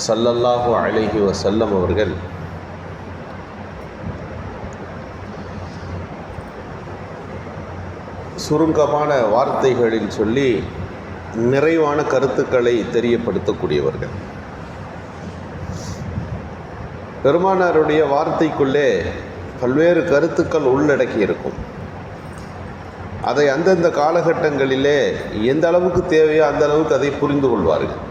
சல்லல்லாஹு அலைஹி வசல்லம் அவர்கள் சுருங்கமான வார்த்தைகளில் சொல்லி நிறைவான கருத்துக்களை தெரியப்படுத்தக்கூடியவர்கள். பெருமானாருடைய வார்த்தைக்குள்ளே பல்வேறு கருத்துக்கள் உள்ளடக்கி இருக்கும். அதை அந்தந்த காலகட்டங்களிலே எந்த அளவுக்கு தேவையோ அந்த அளவுக்கு அதை புரிந்து கொள்வார்கள்.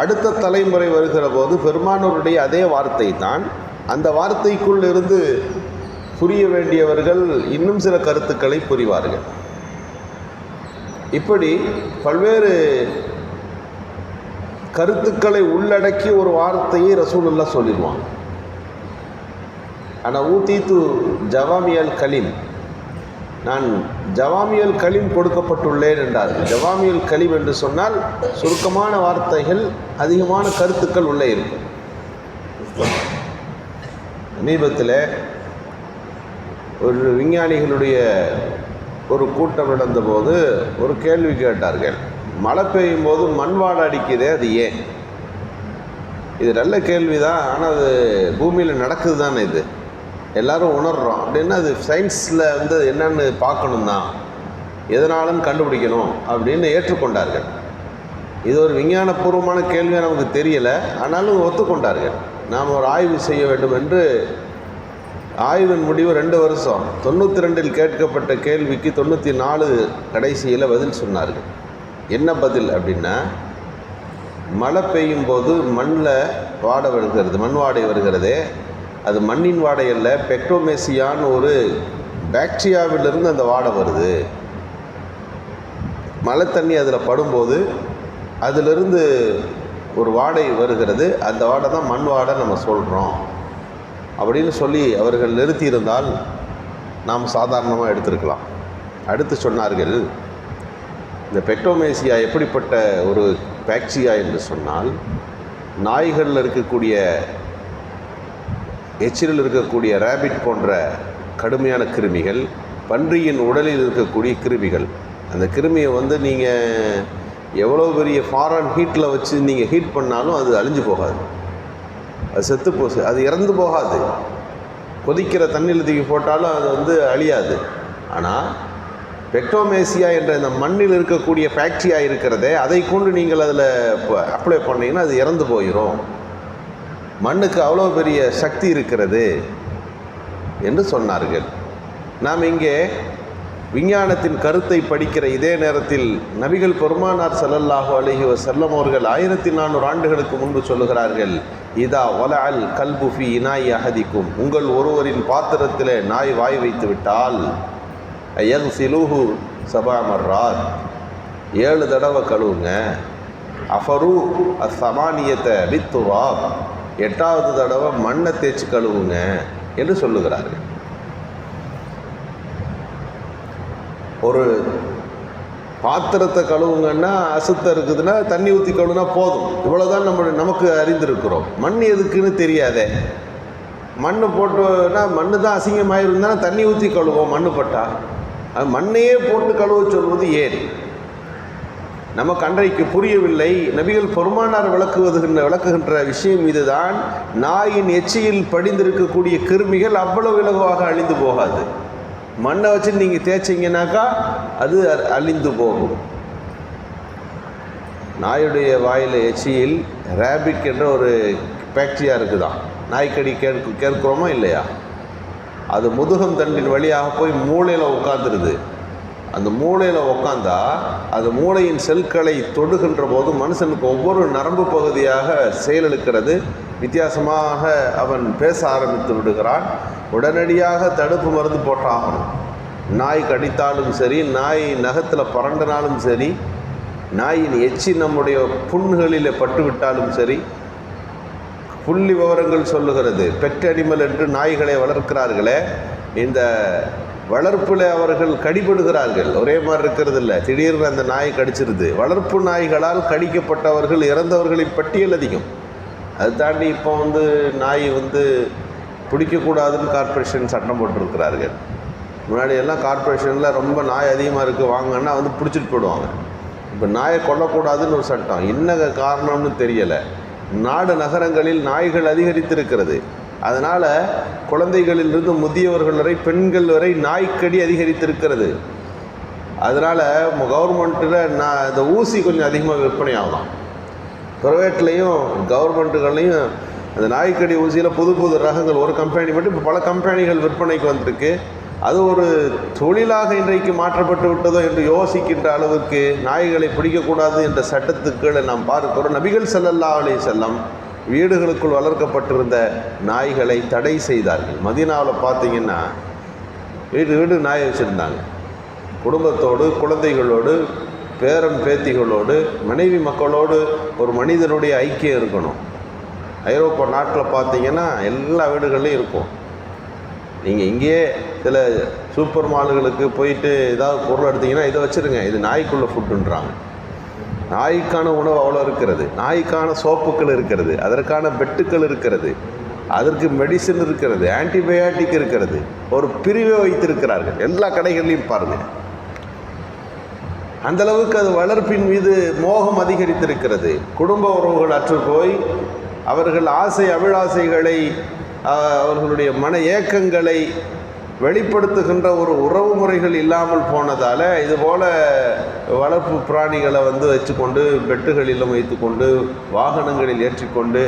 அடுத்த தலைமுறை வருகிற போது பெருமானோருடைய அதே வார்த்தை தான் அந்த வார்த்தைக்குள் இருந்து புரிய வேண்டியவர்கள் இன்னும் சில கருத்துக்களை புரிவார்கள். இப்படி பல்வேறு கருத்துக்களை உள்ளடக்கி ஒரு வார்த்தையை ரசூலுல்லா சொல்லிடுவாங்க ஆனால் ஊத்தீத்து ஜவாமியல் கலீம் நான் ஜவாமியல் கலிம் கொடுக்கப்பட்டுள்ளேன் என்றார். ஜவாமியல் கலிம் என்று சொன்னால் சுருக்கமான வார்த்தைகள் அதிகமான கருத்துக்கள் உள்ளே இருக்கும். சமீபத்தில் ஒரு விஞ்ஞானிகளுடைய ஒரு கூட்டம் நடந்தபோது ஒரு கேள்வி கேட்டார்கள். மழை பெய்யும் போது மண் வாடை அடிக்குதே அது ஏன்? இது நல்ல கேள்வி தான் ஆனால் அது பூமியில் நடக்குது தானே இது? எல்லாரும் உணர்கிறோம் அப்படின்னா அது சயின்ஸில் வந்து என்னென்னு பார்க்கணும் தான் எதனாலும் கண்டுபிடிக்கணும் அப்படின்னு ஏற்றுக்கொண்டார்கள். இது ஒரு விஞ்ஞானபூர்வமான கேள்வியாக நமக்கு தெரியலை ஆனாலும் ஒத்துக்கொண்டார்கள். நாம் ஒரு ஆய்வு செய்ய வேண்டும் என்று ஆய்வின் முடிவு ரெண்டு வருஷம். தொண்ணூற்றி ரெண்டில் கேட்கப்பட்ட கேள்விக்கு தொண்ணூற்றி நாலு கடைசியில் பதில் சொன்னார்கள். என்ன பதில் அப்படின்னா மழை பெய்யும் போது மண்ணில் வாடை வருகிறது மண் வாடை வருகிறதே அது மண்ணின் வாடை அல்ல பெக்டோமேசியான்னு ஒரு பாக்டீரியாவிலிருந்து அந்த வாடை வருது. மழை தண்ணி அதில் படும்போது அதிலிருந்து ஒரு வாடை வருகிறது. அந்த வாடை தான் மண் வாடை நம்ம சொல்கிறோம் அப்படின்னு சொல்லி அவர்கள் நிறுத்தியிருந்தால் நாம் சாதாரணமாக எடுத்திருக்கலாம். அடுத்து சொன்னார்கள் இந்த பெக்டோமேசியா எப்படிப்பட்ட ஒரு பாக்டீரியா என்று சொன்னால் நாய்களில் இருக்கக்கூடிய எச்சிலில் இருக்கக்கூடிய ரேபிட் போன்ற கடுமையான கிருமிகள் பன்றியின் உடலில் இருக்கக்கூடிய கிருமிகள். அந்த கிருமியை வந்து நீங்கள் எவ்வளோ பெரிய ஃபாரன் ஹீட்டில் வச்சு நீங்கள் ஹீட் பண்ணாலும் அது அழிஞ்சு போகாது. அது செத்து போ அது இறந்து போகாது. கொதிக்கிற தண்ணியில் தூக்கி போட்டாலும் அது வந்து அழியாது. ஆனால் பெக்டோமேசியா என்ற இந்த மண்ணில் இருக்கக்கூடிய ஃபேக்ட்ரியாக இருக்கிறதே அதை கொண்டு நீங்கள் அதில் அப்ளை பண்ணிங்கன்னா அது இறந்து போயிடும் மண்ணுக்கு அவ்வளோ பெரிய சக்தி இருக்கிறது என்று சொன்னார்கள். நாம் இங்கே விஞ்ஞானத்தின் கருத்தை படிக்கிற இதே நேரத்தில் நபிகள் பெருமானார் ஸல்லல்லாஹு அலைஹி செல்லம் அவர்கள் ஆயிரத்தி நானூறு ஆண்டுகளுக்கு முன்பு சொல்லுகிறார்கள் இதா ஒல அல் கல்புஃபி இனாய் அகதிக்கும் உங்கள் ஒருவரின் பாத்திரத்தில் நாய் வாய் வைத்து விட்டால் ஐயல் சிலுஹு சபாமர்ராத் ஏழு தடவை கழுவுங்க. அஃபரு அசமானியத்தை வித்துவா எட்டாவது தடவை மண்ணை தேய்ச்சி கழுவுங்க என்று சொல்லுகிறார்கள். ஒரு பாத்திரத்தை கழுவுங்கன்னா அசுத்தம் இருக்குதுன்னா தண்ணி ஊற்றி கழுவுனா போதும். இவ்வளோதான் நம்ம நமக்கு அறிந்திருக்கிறோம். மண் எதுக்குன்னு தெரியாதே. மண் போட்டுனா மண் தான் அசிங்கமாயிருந்தா தண்ணி ஊற்றி கழுவோம் மண் பட்டா. அது மண்ணையே போட்டு கழுவ சொல்வது ஏன்? நமக்கு அன்றைக்கு புரியவில்லை. நபிகள் பெருமானார் விளக்குவதுகின்ற விளக்குகின்ற விஷயம் இதுதான். நாயின் எச்சியில் படிந்திருக்கக்கூடிய கிருமிகள் அவ்வளவு இலகுவாக அழிந்து போகாது. மண்ணை வச்சு நீங்கள் தேய்ச்சிங்கனாக்கா அது அழிந்து போகும். நாயுடைய வாயில் எச்சியில் ரேபிக் என்ற ஒரு பாக்டீரியா இருக்குதான் நாய்க்கடி கேட்கு கேட்குறோமா இல்லையா? அது முதுகம் தண்டின் வழியாக போய் மூளையில் உட்காந்துருது அந்த மூளையில் உக்காந்தா அது மூளையின் செல்களை தொடுகின்ற போது மனுஷனுக்கு ஒவ்வொரு நரம்பு பகுதியாக செயலெடுக்கிறது. வித்தியாசமாக அவன் பேச ஆரம்பித்து விடுகிறான். உடனடியாக தடுப்பு மருந்து போட்டாகணும். நாய் கடித்தாலும் சரி நாய் நகத்தில் பரண்டினாலும் சரி நாயின் எச்சி நம்முடைய புண்களில் பட்டுவிட்டாலும் சரி புள்ளி விவரங்கள் சொல்லுகிறது. பெட் அனிமல் என்று நாய்களை வளர்க்கிறார்களே இந்த வளர்ப்பில் அவர்கள் கடிபடுகிறார்கள். ஒரே மாதிரி இருக்கிறது இல்லை திடீர்னு அந்த நாய் கடிச்சிருது. வளர்ப்பு நாய்களால் கடிக்கப்பட்டவர்கள் இறந்தவர்களின் பட்டியல் அதிகம். அது தாண்டி இப்போ வந்து நாய் வந்து பிடிக்கக்கூடாதுன்னு கார்ப்பரேஷன் சட்டம் போட்டிருக்கிறார்கள். முன்னாடி எல்லாம் கார்ப்பரேஷனில் ரொம்ப நாய் அதிகமாக இருக்குது வாங்கன்னா வந்து பிடிச்சிட்டு போயிடுவாங்க. இப்போ நாயை கொல்லக்கூடாதுன்னு ஒரு சட்டம். என்ன காரணம்னு தெரியலை. நாடு நகரங்களில் நாய்கள் அதிகரித்திருக்கிறது. அதனால் குழந்தைகளிலிருந்து முதியவர்கள் வரை பெண்கள் வரை நாய்க்கடி அதிகரித்திருக்கிறது. அதனால் கவர்மெண்ட்டில் நான் இந்த ஊசி கொஞ்சம் அதிகமாக விற்பனை ஆகலாம். ப்ரைவேட்லேயும் கவர்மெண்ட்டுகள்லையும் அந்த நாய்க்கடி ஊசியில் புது புது ரகங்கள் ஒரு கம்பெனி மட்டும் இப்போ பல கம்பெனிகள் விற்பனைக்கு வந்திருக்கு. அது ஒரு தொழிலாக இன்றைக்கு மாற்றப்பட்டு விட்டதோ என்று யோசிக்கின்ற அளவுக்கு நாய்களை பிடிக்கக்கூடாது என்ற சட்டத்துக்கு கீழே நாம் பார்க்கிறோம். நபிகள் செல்லல்லா அலி செல்லம் வீடுகளுக்குள் வளர்க்கப்பட்டிருந்த நாய்களை தடை செய்தார்கள். மதினாவில் பார்த்தீங்கன்னா வீடு வீடு நாய் வச்சுருந்தாங்க. குடும்பத்தோடு குழந்தைகளோடு பேரன் பேத்திகளோடு மனைவி மக்களோடு ஒரு மனிதனுடைய ஐக்கியம் இருக்கணும். ஐரோப்பா நாட்டில் பார்த்தீங்கன்னா எல்லா வீடுகள்லையும் இருக்கும். நீங்கள் இங்கேயே சில சூப்பர் மால்களுக்கு போயிட்டு ஏதாவது பொருள் எடுத்தீங்கன்னா இதை வச்சுருங்க. இது நாய்க்குள்ள ஃபுட்டுன்றாங்க நாய்க்கான உணவு அவ்வளோ இருக்கிறது. நாய்க்கான சோப்புக்கள் இருக்கிறது. அதற்கான பெட்டுக்கள் இருக்கிறது. அதற்கு மெடிசின் இருக்கிறது. ஆன்டிபயாட்டிக் இருக்கிறது. ஒரு பிரிவை வைத்திருக்கிறார்கள். எல்லா கடைகள்லையும் பாருங்கள் அந்த அளவுக்கு அது வளர்ப்பின் மீது மோகம் அதிகரித்திருக்கிறது. குடும்ப உறவுகள் அற்று போய் அவர்கள் ஆசை அபிலாசைகளை அவர்களுடைய மன ஏக்கங்களை வெளிப்படுத்துகின்ற ஒரு உறவு முறைகள் இல்லாமல் போனதால் இதுபோல் வளர்ப்பு பிராணிகளை வந்து வச்சுக்கொண்டு பெட்டுகளிலும் வைத்துக்கொண்டு வாகனங்களில் ஏற்றிக்கொண்டு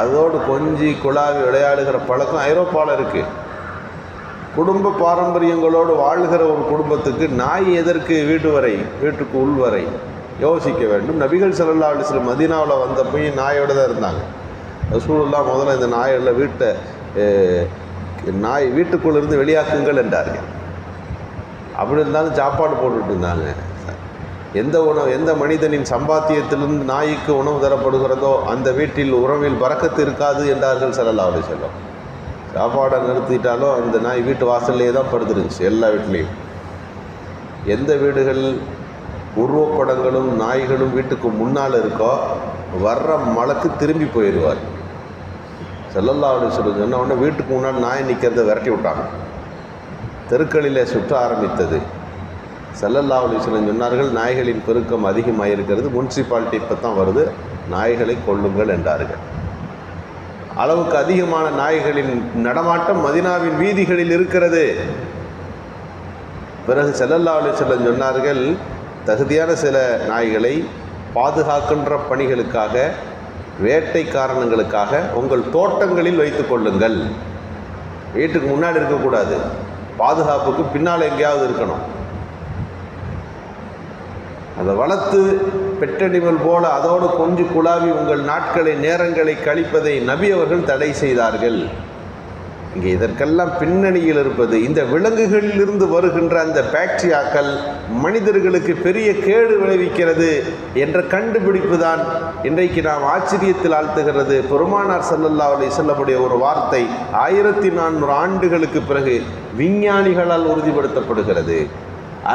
அதோடு கொஞ்சி குழாவி விளையாடுகிற பழக்கம் ஐரோப்பாவில் இருக்குது குடும்ப பாரம்பரியங்களோடு வாழ்கிற ஒரு குடும்பத்துக்கு நாய் எதற்கு வீட்டு வரை வீட்டுக்கு உள் வரை? யோசிக்க வேண்டும். நபிகள் செல்லல்லா அலிஸ்லம் மதினாவில் மதீனாவில் வந்தப்பையும் நாயோடு தான் இருந்தாங்க. ரசூலுல்லாஹ் முதல்ல இந்த நாயெல்லாம் வீட்டை நாய் வீட்டுக்குள்ளிருந்து வெளியாக்குங்கள் என்றார்கள். அப்படி இருந்தாலும் சாப்பாடு போட்டுட்டு இருந்தாங்க. எந்த உணவு எந்த மனிதனின் சம்பாத்தியத்திலிருந்து நாய்க்கு உணவு தரப்படுகிறதோ அந்த வீட்டில் உறவில் பறக்கத்து இருக்காது என்றார்கள் ஸல்லல்லாஹு அலைஹி சாப்பாடை நிறுத்திட்டாலும் அந்த நாய் வீட்டு வாசல்லையே தான் படுத்துருந்துச்சு எல்லா வீட்லேயும். எந்த வீடுகள் உருவப்படங்களும் நாய்களும் வீட்டுக்கு முன்னால் இருக்கோ வர்ற மழைக்கு திரும்பி போயிடுவார் செல்லல்லா அப்படி சொல்லி சொன்ன உடனே வீட்டுக்கு முன்னாடி நாய் நிற்கிறத விரட்டி விட்டாங்க. தெருக்களிலே சுற்ற ஆரம்பித்தது. செல்லல்லா அலி சொன்னார்கள் நாய்களின் பெருக்கம் அதிகமாக இருக்கிறது முனிசிபாலிட்டி இப்போ தான் வருது நாய்களை கொள்ளுங்கள் என்றார்கள். அளவுக்கு அதிகமான நாய்களின் நடமாட்டம் மதினாவின் வீதிகளில் இருக்கிறது. பிறகு செல்லல்லா அலி சொன்னார்கள் தகுதியான சில நாய்களை பாதுகாக்கின்ற பணிகளுக்காக வேட்டை காரணங்களுக்காக உங்கள் தோட்டங்களில் வைத்துக் கொள்ளுங்கள். வீட்டுக்கு முன்னாடி இருக்கக்கூடாது. பாதுகாப்புக்கு பின்னால் எங்கேயாவது இருக்கணும். அதை வளர்த்து பெற்றடிமல் போல அதோடு கொஞ்சம் குழாவி உங்கள் நாட்களை நேரங்களை கழிப்பதை நபி அவர்கள் தடை செய்தார்கள். இங்கே இதற்கெல்லாம் பின்னணியில் இருப்பது இந்த விலங்குகளிலிருந்து வருகின்ற அந்த பாக்டீரியாக்கள் மனிதர்களுக்கு பெரிய கேடு விளைவிக்கிறது என்ற கண்டுபிடிப்பு தான் இன்றைக்கு நாம் ஆச்சரியத்தில் ஆழ்த்துகிறது. பெருமானார் சல்லல்லா அலி சொல்லக்கூடிய ஒரு வார்த்தை ஆயிரத்தி நானூறு ஆண்டுகளுக்கு பிறகு விஞ்ஞானிகளால் உறுதிப்படுத்தப்படுகிறது.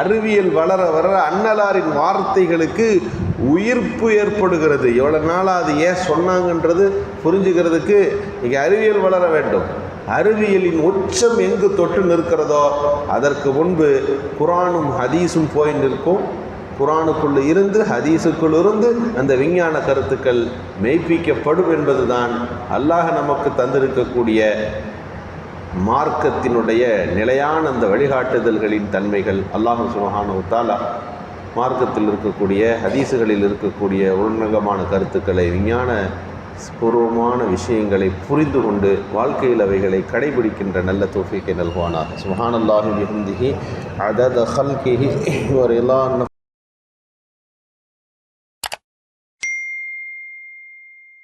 அறிவியல் வளர வளர அன்னலாரின் வார்த்தைகளுக்கு உயிர்ப்பு ஏற்படுகிறது. எவ்வளோ நாளாக அது ஏன் சொன்னாங்கன்றது புரிஞ்சுக்கிறதுக்கு இங்கே அறிவியல் வளர வேண்டும். அறிவியலின் உச்சம் எங்கு தொட்டு நிற்கிறதோ அதற்கு முன்பு குரானும் ஹதீஸும் போய் நிற்கும். குரானுக்குள்ளே இருந்து ஹதீஸுக்குள் இருந்து அந்த விஞ்ஞான கருத்துக்கள் மெய்ப்பிக்கப்படும் என்பதுதான் அல்லாஹ் நமக்கு தந்திருக்கக்கூடிய மார்க்கத்தினுடைய நிலையான அந்த வழிகாட்டுதல்களின் தன்மைகள். அல்லாஹு சுபஹானு மார்க்கத்தில் இருக்கக்கூடிய ஹதீஸுகளில் இருக்கக்கூடிய உள்நகமான கருத்துக்களை விஞ்ஞான பூர்வமான விஷயங்களை புரிந்து கொண்டு வாழ்க்கையில் அவைகளை கடைபிடிக்கின்ற நல்ல தோஃபிக்கை நல்குவானாக. சுபஹானல்லாஹி பிஹம்திஹி அதத ஹல்கிஹி எல்லா